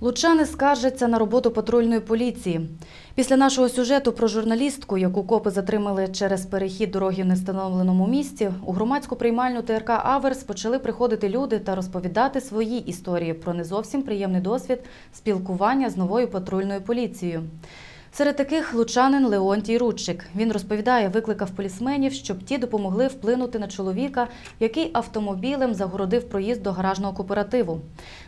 Лучани скаржаться на роботу патрульної поліції. Після нашого сюжету про журналістку, яку копи затримали через перехід дороги в невстановленому місці, у громадську приймальну ТРК Аверс почали приходити люди та розповідати свої історії про не зовсім приємний досвід спілкування з новою патрульною поліцією. Серед таких лучанин Леонтій Рудчик. Він розповідає, викликав полісменів, щоб ті допомогли вплинути на чоловіка, який автомобілем загородив проїзд до гаражного кооперативу.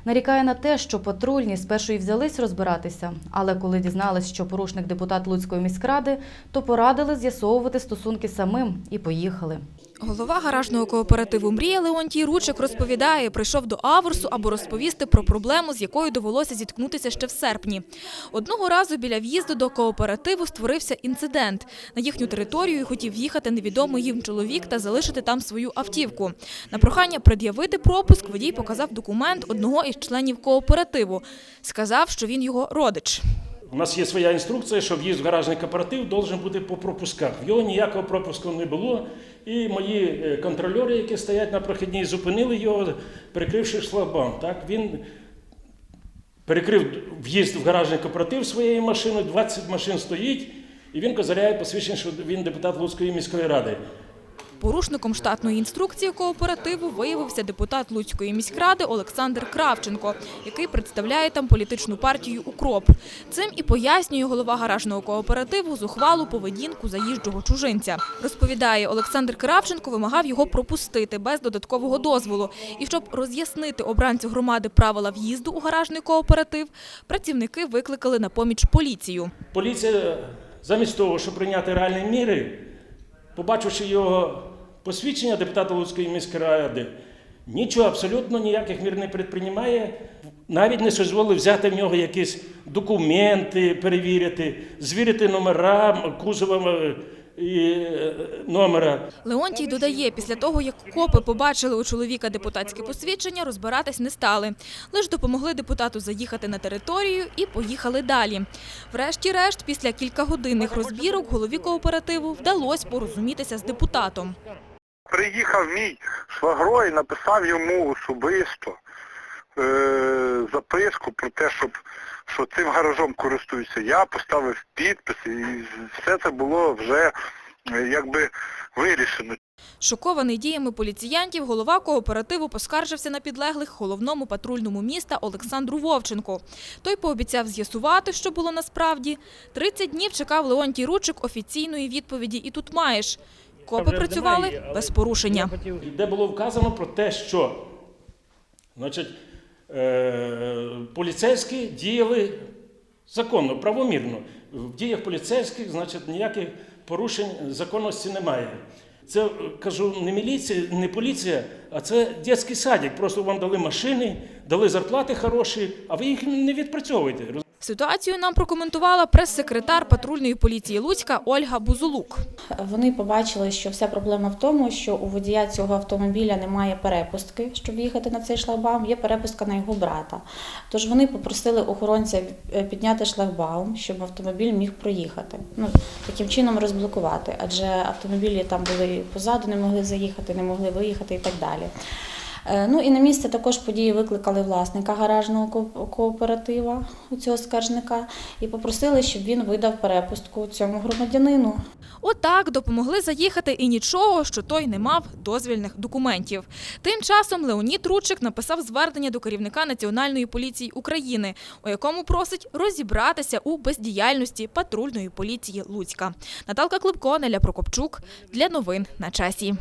Нарікає на те, що патрульні спершу і взялись розбиратися, але коли дізнались, що порушник депутат Луцької міськради, то порадили з'ясовувати стосунки самим і поїхали. Голова гаражного кооперативу Мрія Леонтій Ручик розповідає, прийшов до Аверсу, аби розповісти про проблему, з якою довелося зіткнутися ще в серпні. Одного разу біля в'їзду до кооперативу створився інцидент. На їхню територію хотів їхати невідомий їм чоловік та залишити там свою автівку. На прохання пред'явити пропуск водій показав документ одного із членів кооперативу. Сказав, що він його родич. У нас є своя інструкція, що в'їзд в гаражний кооператив должен бути по пропусках. В його ніякого пропуску не було. І мої е, контрольори, які стоять на прохідній, зупинили його, перекривши шлагбаум. Так, він перекрив в'їзд в гаражний кооператив своєю машиною, 20 машин стоїть, і він козиряє посвідчення, що він депутат Луцької міської ради. Порушником штатної інструкції кооперативу виявився депутат Луцької міськради Олександр Кравченко, який представляє там політичну партію «Укроп». Цим і пояснює голова гаражного кооперативу зухвалу поведінку заїжджого чужинця. Розповідає, Олександр Кравченко вимагав його пропустити без додаткового дозволу. І щоб роз'яснити обранцю громади правила в'їзду у гаражний кооператив, працівники викликали на поміч поліцію. Поліція, замість того, щоб прийняти реальні міри, побачивши його посвідчення депутата Луцької міської ради, нічого абсолютно ніяких мір не предприймає, навіть не дозволив взяти в нього якісь документи, перевірити, звірити номера кузова е, і е, номера. Леонтій додає, після того, як копи побачили у чоловіка депутатське посвідчення, розбиратись не стали. Лиш допомогли депутату заїхати на територію і поїхали далі. Врешті-решт, після кількагодинних розбірок голові кооперативу вдалося порозумітися з депутатом. Приїхав мій швагро і написав йому особисто е, записку про те, щоб що цим гаражом користуюся я, поставив підпис і все це було вже е, якби вирішено. Шокований діями поліціянтів, голова кооперативу поскаржився на підлеглих головному патрульному міста Олександру Вовченку. Той пообіцяв з'ясувати, що було насправді. 30 днів чекав Леонтій Ручик офіційної відповіді і тут маєш. Копи працювали без порушення. де було вказано про те, що значить, е, поліцейські діяли законно, правомірно. В діях поліцейських значить, ніяких порушень законності немає. Це кажу не міліція, не поліція, а це дитячий садик. Просто вам дали машини, дали зарплати хороші, а ви їх не відпрацьовуєте. Ситуацію нам прокоментувала прес-секретар патрульної поліції Луцька Ольга Бузулук. Вони побачили, що вся проблема в тому, що у водія цього автомобіля немає перепустки, щоб їхати на цей шлагбаум, є перепустка на його брата. Тож вони попросили охоронця е, підняти шлагбаум, щоб автомобіль міг проїхати. Ну, таким чином розблокувати, адже автомобілі там були позаду, не могли заїхати, не могли виїхати і так далі. Е, Ну і на місце також події викликали власника гаражного кооператива, у цього скаржника, і попросили, щоб він видав перепустку цьому громадянину. Отак допомогли заїхати і нічого, що той не мав дозвільних документів. Тим часом Леонід Ручик написав звернення до керівника Національної поліції України, у якому просить розібратися у бездіяльності патрульної поліції Луцька. Наталка Клипко, Неля Прокопчук для новин на часі.